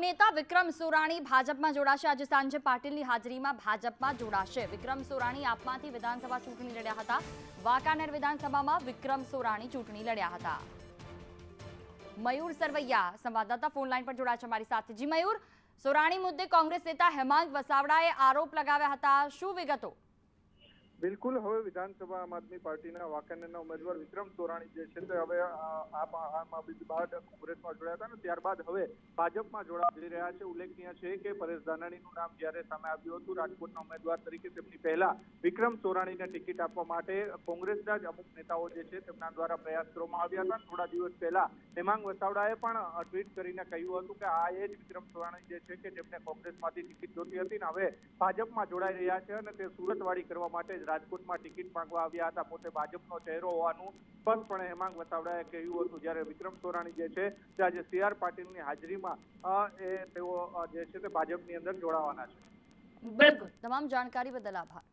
નેતા વિક્રમ સોરાણી ભાજપમાં જોડાશે. આજે સાંજે પાટીલની હાજરીમાં ભાજપમાં જોડાશે. વિક્રમ સોરાણી આપમાંથી વિધાનસભા ચૂંટણી લડ્યા હતા. વાંકાનેર વિધાનસભામાં વિક્રમ સોરાણી ચૂંટણી લડ્યા હતા. મયુર સરવૈયા સંવાદદાતા ફોન લાઈન પર જોડાયા છે મારી સાથે. જી મયુર, સોરાણી મુદ્દે કોંગ્રેસ નેતા હેમાંગ વસાવડાએ આરોપ લગાવ્યા હતા. શું વિગતો? બિલકુલ, હવે વિધાનસભા આમ આદમી પાર્ટીના વાંકાનેરના ઉમેદવાર વિક્રમ સોરાણી જે છે તે હવે બાદ કોંગ્રેસમાં જોડાયા હતા અને ત્યારબાદ હવે ભાજપમાં જોડાવા જઈ રહ્યા છે. ઉલ્લેખનીય છે કે પરેશ ધાનાણીનું નામ જ્યારે સામે આવ્યું હતું, રાજકોટના ઉમેદવાર તરીકે તેમની પહેલા વિક્રમ સોરાણીને ટિકિટ આપવા માટે કોંગ્રેસના જ અમુક નેતાઓ જે છે તેમના દ્વારા પ્રયાસ કરવામાં આવ્યા હતા. થોડા દિવસ પહેલા હેમાંગ વસાવડાએ પણ ટ્વીટ કરીને કહ્યું હતું કે આ એ જ વિક્રમ સોરાણી જે છે કે જેમને કોંગ્રેસમાંથી ટિકિટ જોતી હતી ને હવે ભાજપમાં જોડાઈ રહ્યા છે અને તે સુરતવાળી કરવા માટે જ રાજકોટમાં ટિકિટ માંગવા આવ્યા હતા. પોતે ભાજપનો ચહેરો હોવાનું સ્પષ્ટપણે હેમાંગ વસાવડાએ કહ્યું હતું. જ્યારે વિક્રમ સોરાણી જે છે તે આજે સી પાટીલની હાજરીમાં એ તેઓ જે છે તે ભાજપની અંદર જોડાવાના છે. બિલકુલ. તમામ જાણકારી બદલ આભાર.